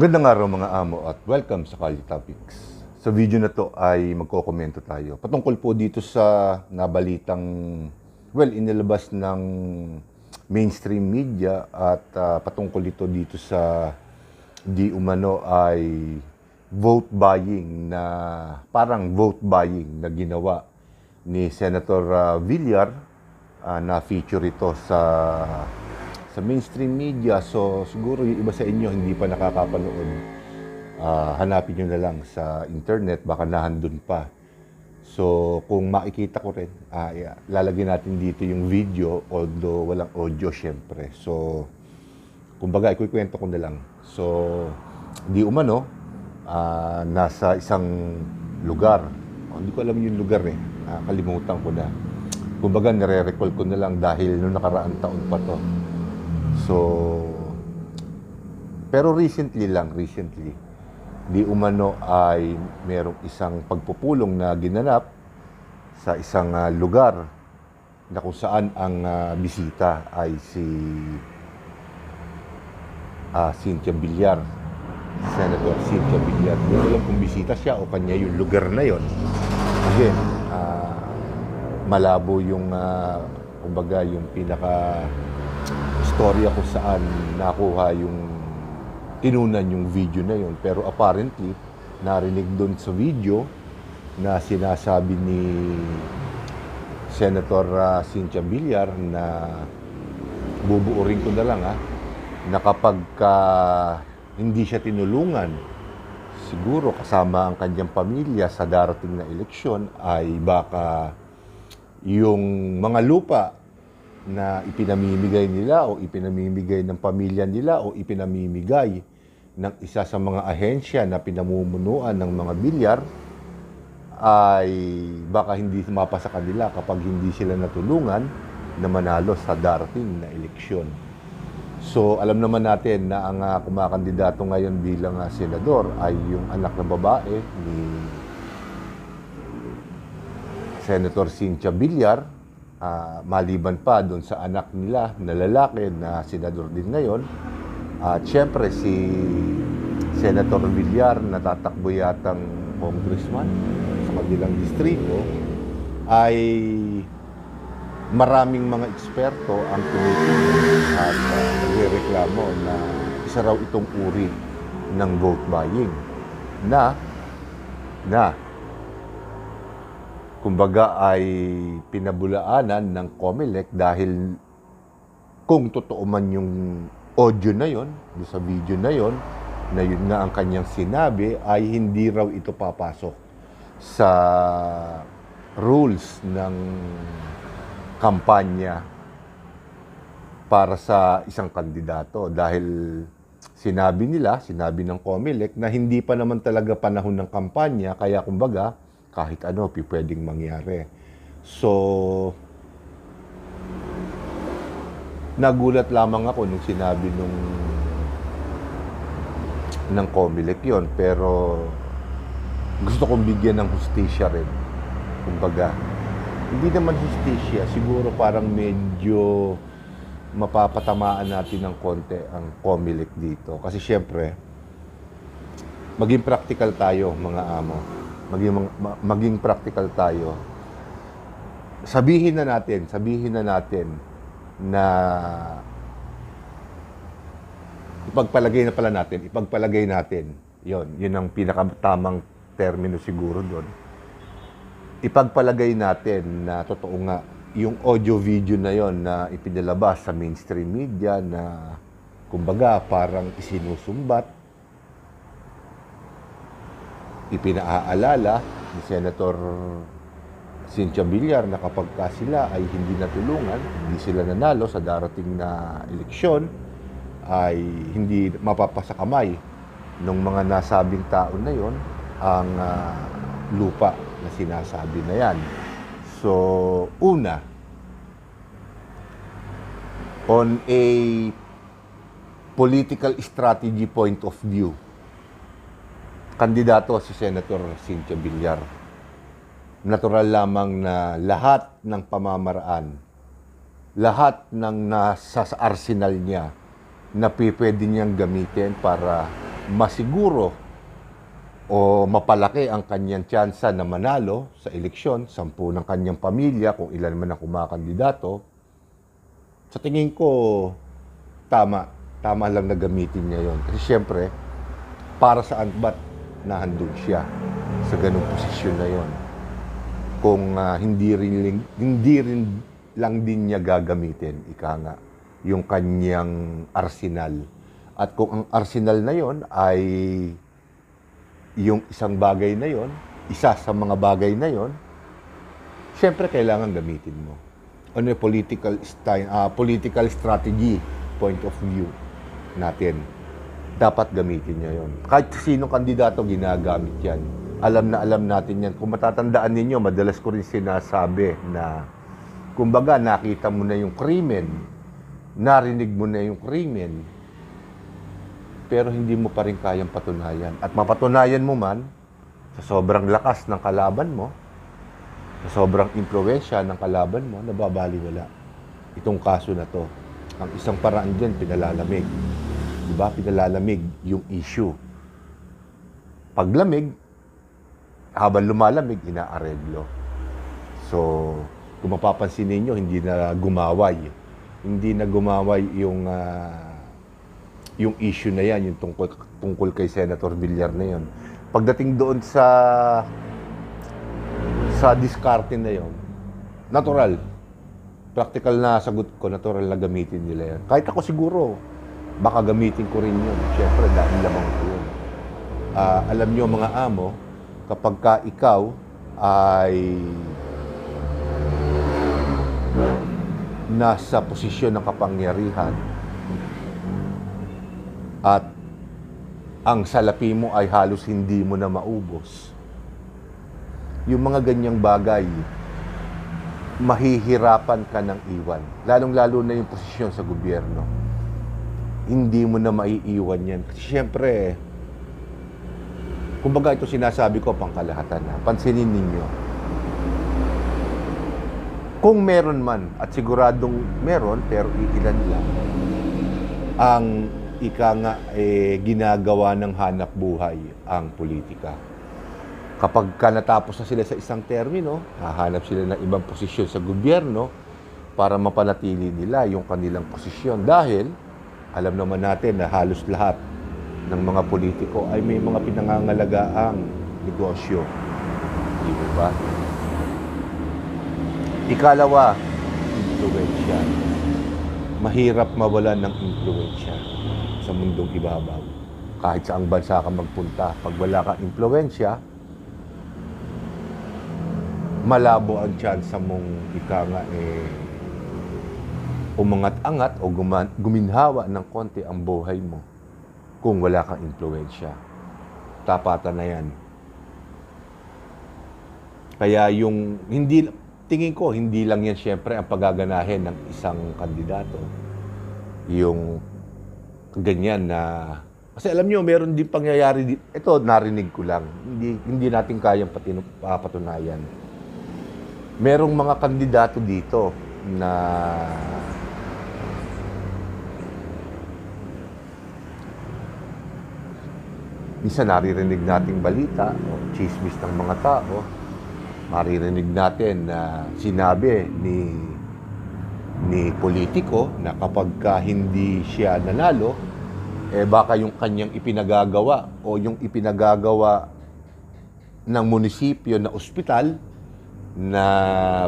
Magandang araw mga amo at welcome sa Kali Topics. Sa video na to ay magkokomento tayo. Patungkol po dito sa nabalitang, well, inilabas ng mainstream media at ah, patungkol ito dito sa di umano ay vote buying na parang vote buying na ginawa ni Senator ah, Villar ah, na feature ito sa sa mainstream media. So siguro yung iba sa inyo hindi pa nakakapanood. ah, hanapin nyo na lang sa internet, baka nahandun pa. So kung makikita ko rin, ah, yeah, lalagyan natin dito yung video, although walang audio syempre. So kumbaga, ikukwento ko na lang. So, di umano, ah, nasa isang lugar. Oh, hindi ko alam yung lugar eh. Ah, kalimutan ko na. Kumbaga, nire-recall ko na lang dahil noong nakaraang taon pa to. So, pero recently lang, recently, di umano ay merong isang pagpupulong na ginanap sa isang ah, lugar na kung saan ang ah, bisita ay si ah, Cynthia Villar. Senator Cynthia Villar. Hindi alam kung bisita siya o kanya yung lugar na yon. Again, ah, malabo yung, ah, kumbaga, yung pinaka storya kung saan nakuha yung tinunan yung video na yon. Pero apparently, narinig doon sa video na sinasabi ni Senator ah, Cynthia Villar na bubuurin ko na lang ha, na kapag ka hindi siya tinulungan, siguro kasama ang kanyang pamilya sa darating na eleksyon ay baka yung mga lupa na ipinamimigay nila o ipinamimigay ng pamilya nila o ipinamimigay ng isa sa mga ahensya na pinamumunuan ng mga bilyar ay baka hindi mapasa kanila kapag hindi sila natulungan na manalo sa darating na eleksyon. So, alam naman natin na ang uh, kumakandidato ngayon bilang uh, senador ay yung anak ng babae ni Senator Cynthia Villar. Ah, maliban pa doon sa anak nila na lalaki na senador din ngayon. At syempre si Senator Villar na tatakbo yatang congressman sa kabilang distrito ay maraming mga eksperto ang tumitingin at uh, nagrereklamo na isa raw itong uri ng vote buying na na kumbaga ay pinabulaanan ng COMELEC dahil kung totoo man yung audio na yon, sa video na yon, na yun nga ang kanyang sinabi, ay hindi raw ito papasok sa rules ng kampanya para sa isang kandidato. Dahil sinabi nila, sinabi ng COMELEC na hindi pa naman talaga panahon ng kampanya kaya kumbaga kahit ano pwedeng mangyari. So nagulat lamang ako nung sinabi nung ng COMELEC yon pero gusto kong bigyan ng hustisya rin. Kumbaga, hindi naman hustisya, siguro parang medyo mapapatamaan natin ng konti ang COMELEC dito. Kasi syempre, maging practical tayo mga amo. Maging, ma- maging practical tayo. Sabihin na natin, sabihin na natin na ipagpalagay na pala natin, ipagpalagay natin. Yon, yun ang pinakatamang termino siguro doon. Ipagpalagay natin na totoo nga yung audio video na yon na ipinalabas sa mainstream media na kumbaga parang isinusumbat ipinaaalala ni Senator Cynthia Villar na kapag ka sila ay hindi natulungan, hindi sila nanalo sa darating na eleksyon, ay hindi mapapasa kamay ng mga nasabing tao na yon ang ah, lupa na sinasabi na yan. So, una, on a political strategy point of view, kandidato si Senator Cynthia Villar. Natural lamang na lahat ng pamamaraan, lahat ng nasa sa arsenal niya na pwede niyang gamitin para masiguro o mapalaki ang kanyang tsansa na manalo sa eleksyon, sampu ng kanyang pamilya, kung ilan man ang kumakandidato, sa tingin ko, tama. Tama lang na gamitin niya yon. Kasi siyempre, para saan ba't nahandog siya sa ganung posisyon na yon? Kung ah, hindi rin hindi rin lang din niya gagamitin, ika nga, yung kanyang arsenal. At kung ang arsenal na yon ay yung isang bagay na yon, isa sa mga bagay na yon, siyempre kailangan gamitin mo. Ano yung political ah, political strategy point of view natin. Dapat gamitin niya yon. Kahit sino kandidato ginagamit yan. Alam na alam natin yan. Kung matatandaan ninyo, madalas ko rin sinasabi na kumbaga nakita mo na yung krimen, narinig mo na yung krimen, pero hindi mo pa rin kayang patunayan. At mapatunayan mo man, sa sobrang lakas ng kalaban mo, sa sobrang impluensya ng kalaban mo, nababaliwala itong kaso na to. Ang isang paraan dyan, pinalalamig. Diba? Pinalalamig yung issue. Paglamig, habang lumalamig, inaareglo. So, kung mapapansin ninyo, hindi na gumaway. Hindi na gumaway yung ah, yung issue na yan, yung tungkol, tungkol kay Senator Villar na yan. Pagdating doon sa sa diskarte na yon, natural. Practical na sagot ko, natural na gamitin nila yan. Kahit ako siguro, baka gamitin ko rin yun. Siyempre, dahil lamang ko yun. Ah, alam nyo mga amo, kapag ka ikaw ay nasa posisyon ng kapangyarihan at ang salapi mo ay halos hindi mo na maubos. Yung mga ganyang bagay, mahihirapan ka ng iwan. Lalong-lalo na yung posisyon sa gobyerno. Hindi mo na maiiwan yan. Kasi syempre, kumbaga ito sinasabi ko pangkalahatan na. Pansinin ninyo. Kung meron man, at siguradong meron, pero iilan lang, ang ika nga eh, ginagawa ng hanap buhay ang politika. Kapag ka natapos na sila sa isang termino, hahanap sila ng ibang posisyon sa gobyerno para mapanatili nila yung kanilang posisyon. Dahil, alam naman natin na halos lahat ng mga politiko ay may mga pinangangalagaang negosyo. Di ba? Ikalawa, impluensya. Mahirap mawalan ng impluensya sa mundong ibabaw. Kahit saang bansa ka magpunta, pag wala kang impluensya, malabo ang tsansa mong ika nga eh, umangat-angat o guminhawa ng konti ang buhay mo kung wala kang impluensya. Tapatan na yan. Kaya yung hindi tingin ko hindi lang yan siyempre ang pagaganahin ng isang kandidato. Yung ganyan na kasi alam niyo meron din pangyayari di, ito narinig ko lang. Hindi hindi natin kayang patinu, papatunayan. Merong mga kandidato dito na minsan naririnig nating balita o chismis ng mga tao, maririnig natin na sinabi ni ni politiko na kapag ka hindi siya nanalo, eh baka yung kanyang ipinagagawa o yung ipinagagawa ng munisipyo na ospital na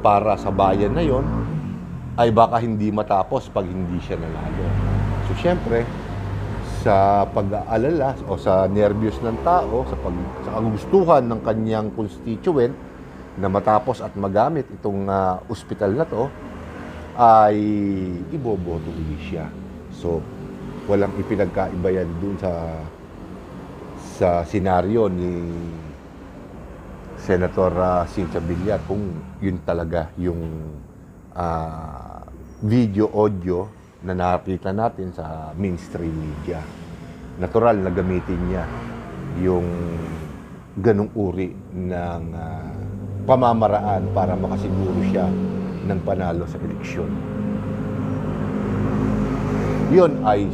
para sa bayan na yon ay baka hindi matapos pag hindi siya nanalo. So syempre, sa pag-aalala o sa nervyos ng tao, sa, pag, sa kagustuhan ng kanyang constituent na matapos at magamit itong ah, ospital na to, ay iboboto uli siya. So, walang ipinagkaiba yan dun sa sa senaryo ni Senator uh, Cynthia Villar kung yun talaga yung ah, video, audio na nakita natin sa mainstream media. Natural na gamitin niya yung ganong uri ng ah, pamamaraan para makasiguro siya ng panalo sa eleksyon. Yun ay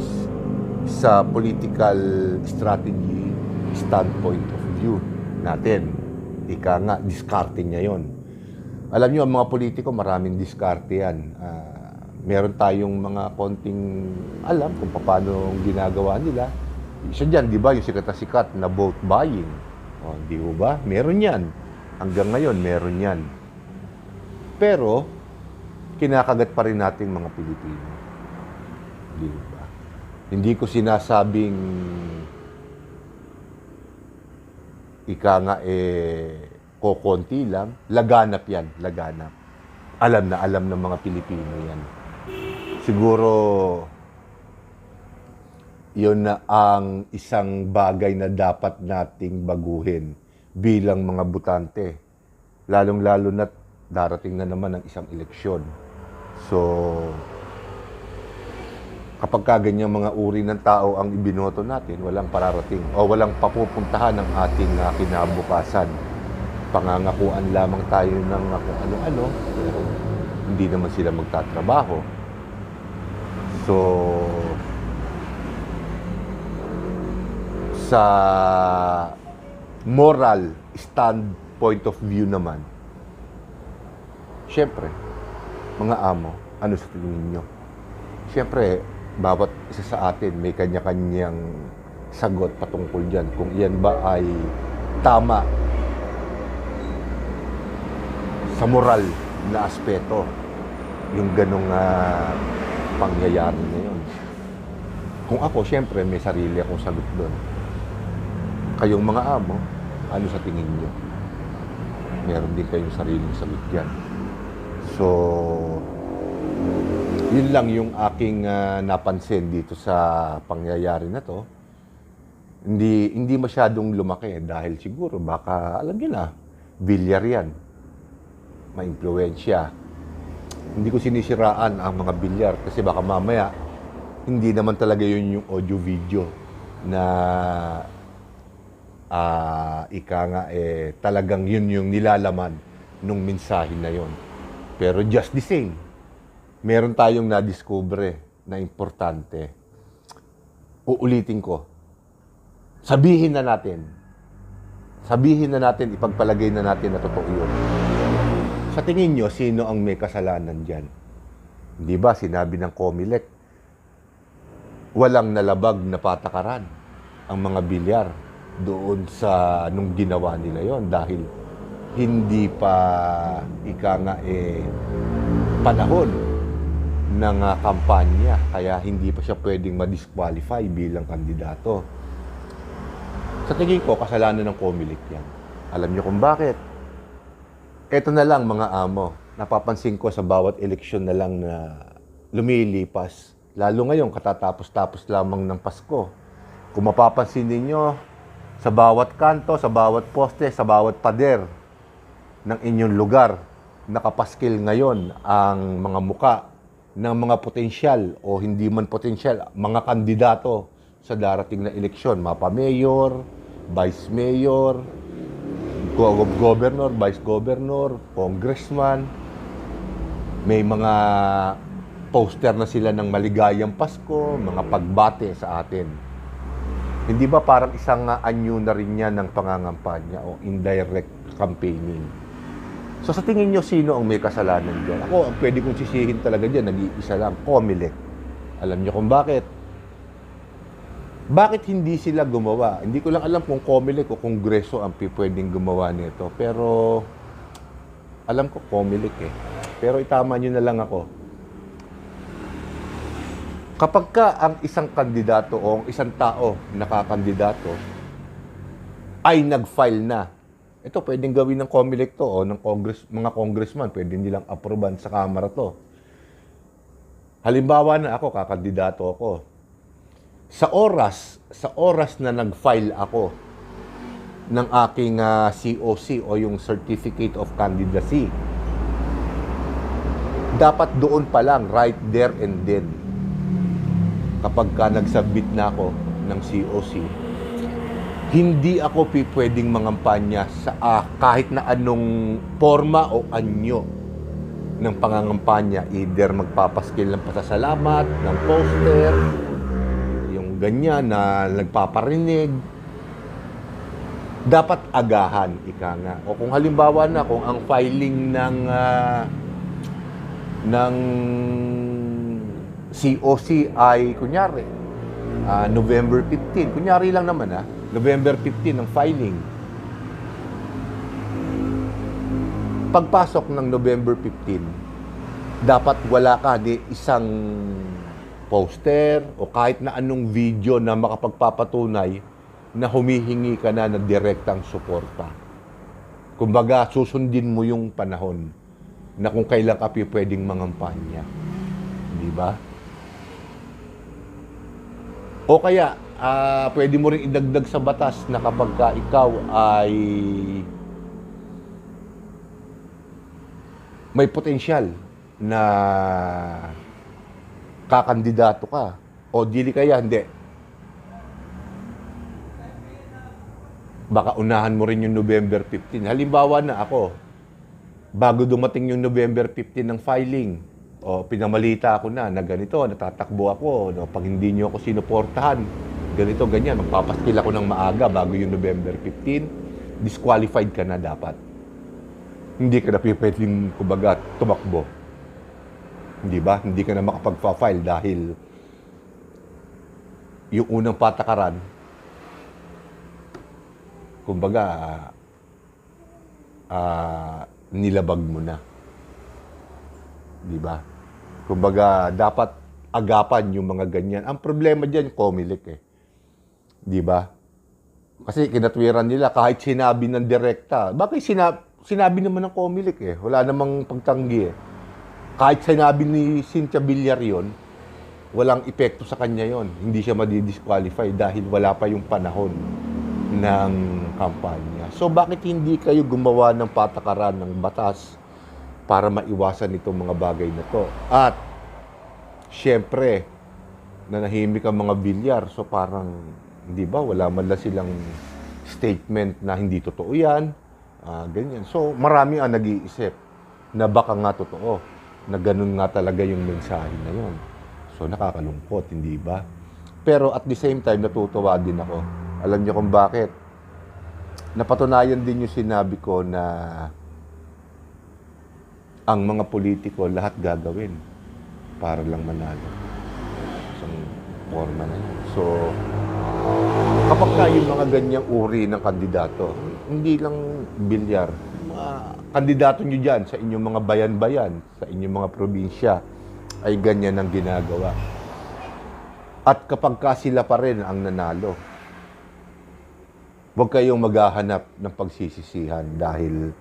sa political strategy standpoint of view natin. Ika nga, discarding niya yon. Alam niyo, ang mga politiko, maraming diskarte yan. Ah, meron tayong mga konting alam kung paano ginagawa nila. Isa dyan, di ba, yung sikat na sikat na vote buying. O, di ba ba? Meron yan. Hanggang ngayon, meron yan. Pero, kinakagat pa rin natin mga Pilipino. Di ba? Hindi ko sinasabing ika nga eh kokonti lang, laganap yan, laganap. Alam na alam ng mga Pilipino yan. Siguro yun na ang isang bagay na dapat nating baguhin bilang mga butante. Lalong-lalo na darating na naman ang isang eleksyon. So, kapag ka ganyan mga uri ng tao ang ibinoto natin, walang pararating o walang papupuntahan ng ating uh, kinabukasan. Pangangakuan lamang tayo ng uh, kung ano-ano, pero hindi naman sila magtatrabaho. So, sa moral standpoint of view naman, syempre, mga amo, ano sa tingin nyo? Syempre, bawat isa sa atin may kanya-kanyang sagot patungkol dyan. Kung iyan ba ay tama sa moral na aspeto yung ganong ah, pangyayari ngayon. Kung ako, syempre, may sarili akong sagot doon. Kayong mga amo, ano sa tingin nyo? Meron din kayong sariling sagot dyan. So, yun lang yung aking ah, napansin dito sa pangyayari na to. Hindi hindi masyadong lumaki dahil siguro baka alam niyo na, bilyar yan. Maimpluwensya. Hindi ko sinisiraan ang mga bilyar kasi baka mamaya hindi naman talaga yun yung audio video na ah ika nga eh talagang yun yung nilalaman nung mensahe na yon. Pero just the same, meron tayong nadiskubre na importante. Uulitin ko. Sabihin na natin. Sabihin na natin, ipagpalagay na natin na totoo yun. Sa tingin nyo, sino ang may kasalanan dyan? Di ba, sinabi ng Comelec, walang nalabag na patakaran ang mga bilyar doon sa nung ginawa nila yon dahil hindi pa ika nga eh panahon ng ah, kampanya kaya hindi pa siya pwedeng ma-disqualify bilang kandidato. Sa tingin ko, kasalanan ng Comelec yan. Alam niyo kung bakit? Ito na lang mga amo, napapansin ko sa bawat eleksyon na lang na lumilipas. Lalo ngayon, katatapos-tapos lamang ng Pasko. Kung mapapansin ninyo, sa bawat kanto, sa bawat poste, sa bawat pader ng inyong lugar, nakapaskil ngayon ang mga muka ng mga potensyal o hindi man potensyal, mga kandidato sa darating na eleksyon, mapa mayor, vice mayor, governor, vice governor, congressman. May mga poster na sila ng maligayang Pasko, mga pagbate sa atin. Hindi ba parang isang uh, anyo na rin yan ng pangangampanya o indirect campaigning? So sa tingin nyo, sino ang may kasalanan dyan? Ako, ang pwede kong sisihin talaga dyan, nag-iisa lang, Comelec. Alam nyo kung bakit? Bakit hindi sila gumawa? Hindi ko lang alam kung Comelec o Kongreso ang pwedeng gumawa nito. Pero, alam ko Comelec eh. Pero itama nyo na lang ako. Kapag ka ang isang kandidato o ang isang tao nakakandidato ay nag-file na, ito pwedeng gawin ng Comelec to o ng congress, mga congressman, pwede nilang aproban sa Kamara to. Halimbawa na ako, kakandidato ako. Sa oras, sa oras na nag-file ako ng aking ah, COC o yung Certificate of Candidacy, dapat doon pa lang, right there and then, kapag ka nag-submit na ako ng COC, hindi ako pwedeng mangampanya sa ah, kahit na anong forma o anyo ng pangangampanya. Either magpapaskil ng pasasalamat, ng poster, ganyan na nagpaparinig. Dapat agahan, ika nga. O kung halimbawa na, kung ang filing ng ah, ng COC ay, kunyari, ah, November 15. Kunyari lang naman ah, November 15 ang filing. Pagpasok ng November 15, dapat wala ka di isang poster o kahit na anong video na makapagpapatunay na humihingi ka na ng direktang suporta. Kumbaga, susundin mo yung panahon na kung kailan ka pwedeng mangampanya. Di ba? O kaya, ah, pwede mo rin idagdag sa batas na kapag ka ikaw ay may potensyal na kakandidato ka o dili kaya hindi. Baka unahan mo rin yung November 15. Halimbawa na ako, bago dumating yung November 15 ng filing, o pinamalita ako na na ganito, natatakbo ako, no, pag hindi nyo ako sinuportahan, ganito, ganyan, magpapaskil ako ng maaga bago yung November 15, disqualified ka na dapat. Hindi ka na pwedeng, kumbaga, tumakbo. Hindi ba? Hindi ka na makapag-file dahil yung unang patakaran, kumbaga, ah, nilabag mo na. Di ba? Kumbaga, dapat agapan yung mga ganyan. Ang problema diyan, Comelec eh. Di ba? Kasi kinatwiran nila kahit sinabi ng direkta. Bakit sinabi, sinabi naman ng Comelec eh. Wala namang pagtanggi eh. Kahit sinabi ni Cynthia Villar yun, walang epekto sa kanya yon. Hindi siya madidisqualify dahil wala pa yung panahon ng kampanya. So bakit hindi kayo gumawa ng patakaran ng batas para maiwasan itong mga bagay na to? At syempre, nanahimik ang mga bilyar. So parang, hindi ba, wala man lang silang statement na hindi totoo yan. Ah, ganyan. So marami ang nag-iisip na baka nga totoo na ganun nga talaga yung mensahe na yon. So nakakalungkot, hindi ba? Pero at the same time, natutuwa din ako. Alam niyo kung bakit? Napatunayan din yung sinabi ko na ang mga politiko lahat gagawin para lang manalo. Isang forma na yun. So, kapag ka yung mga ganyang uri ng kandidato, hindi lang bilyar, mga kandidato nyo dyan sa inyong mga bayan-bayan, sa inyong mga probinsya, ay ganyan ang ginagawa. At kapag ka sila pa rin ang nanalo, huwag kayong maghahanap ng pagsisisihan dahil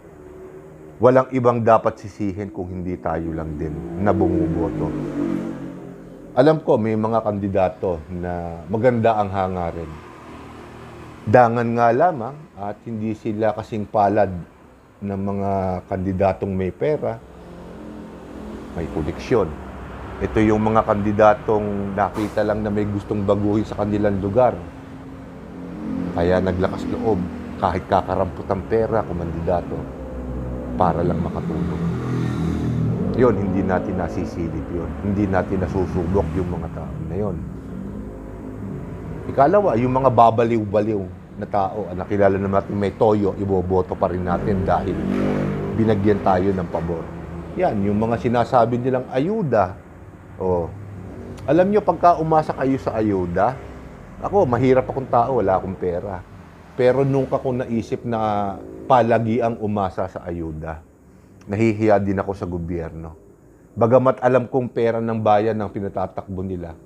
walang ibang dapat sisihin kung hindi tayo lang din na bumuboto. Alam ko may mga kandidato na maganda ang hangarin. Dangan nga lamang at hindi sila kasing palad ng mga kandidatong may pera, may koleksyon. Ito yung mga kandidatong nakita lang na may gustong baguhin sa kanilang lugar. Kaya naglakas loob kahit kakarampot ang pera kung kandidato para lang makatulong. Yun, hindi natin nasisilip yun. Hindi natin nasusubok yung mga tao na yun. Ikalawa, yung mga babaliw-baliw na tao, ang nakilala na natin may toyo, iboboto pa rin natin dahil binagyan tayo ng pabor. Yan, yung mga sinasabi nilang ayuda. Oh. Alam nyo, pagka umasa kayo sa ayuda, ako, mahirap akong tao, wala akong pera. Pero nung ako naisip na palagi ang umasa sa ayuda, nahihiya din ako sa gobyerno. Bagamat alam kong pera ng bayan ang pinatatakbo nila,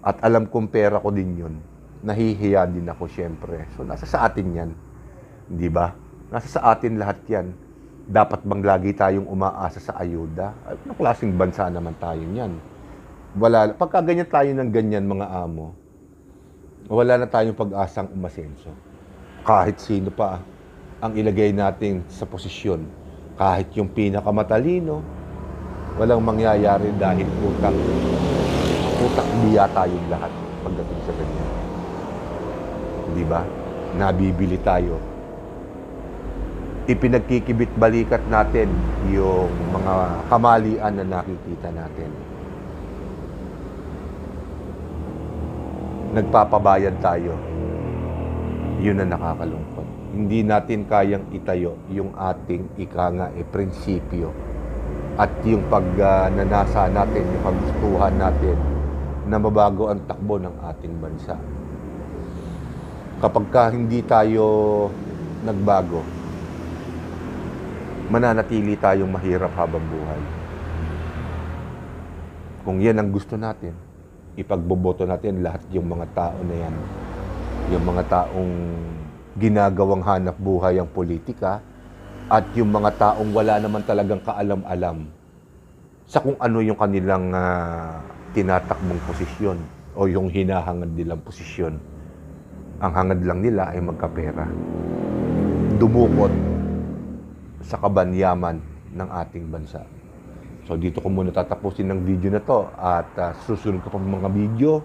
at alam kong pera ko din yun, nahihiya din ako syempre. So nasa sa atin yan. Di ba? Nasa sa atin lahat yan. Dapat bang lagi tayong umaasa sa ayuda? Ay, Anong klaseng bansa naman tayo niyan? Wala, pagka ganyan tayo ng ganyan mga amo, wala na tayong pag-asang umasenso. Kahit sino pa ang ilagay natin sa posisyon. Kahit yung pinakamatalino, walang mangyayari dahil utang utak biya tayong lahat pagdating. Di ba? Nabibili tayo. Ipinagkikibit balikat natin yung mga kamalian na nakikita natin. nagpapabayad tayo. Yun ang nakakalungkot. Hindi natin kayang itayo yung ating ika nga e prinsipyo at yung pagnanasa natin, yung kagustuhan natin na mabago ang takbo ng ating bansa. Kapag ka hindi tayo nagbago, mananatili tayong mahirap habang buhay. Kung yan ang gusto natin, ipagboboto natin lahat yung mga tao na yan. Yung mga taong ginagawang hanap buhay ang politika at yung mga taong wala naman talagang kaalam-alam sa kung ano yung kanilang ah, tinatakbong posisyon o yung hinahangad nilang posisyon. Ang hangad lang nila ay magkapera. Dumukot sa kabanyaman ng ating bansa. So dito ko muna tatapusin ng video na to at ah, susunod ko pa mga video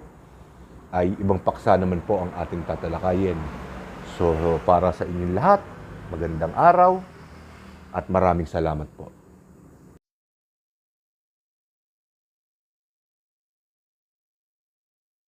ay ibang paksa naman po ang ating tatalakayin. So para sa inyong lahat, magandang araw at maraming salamat po.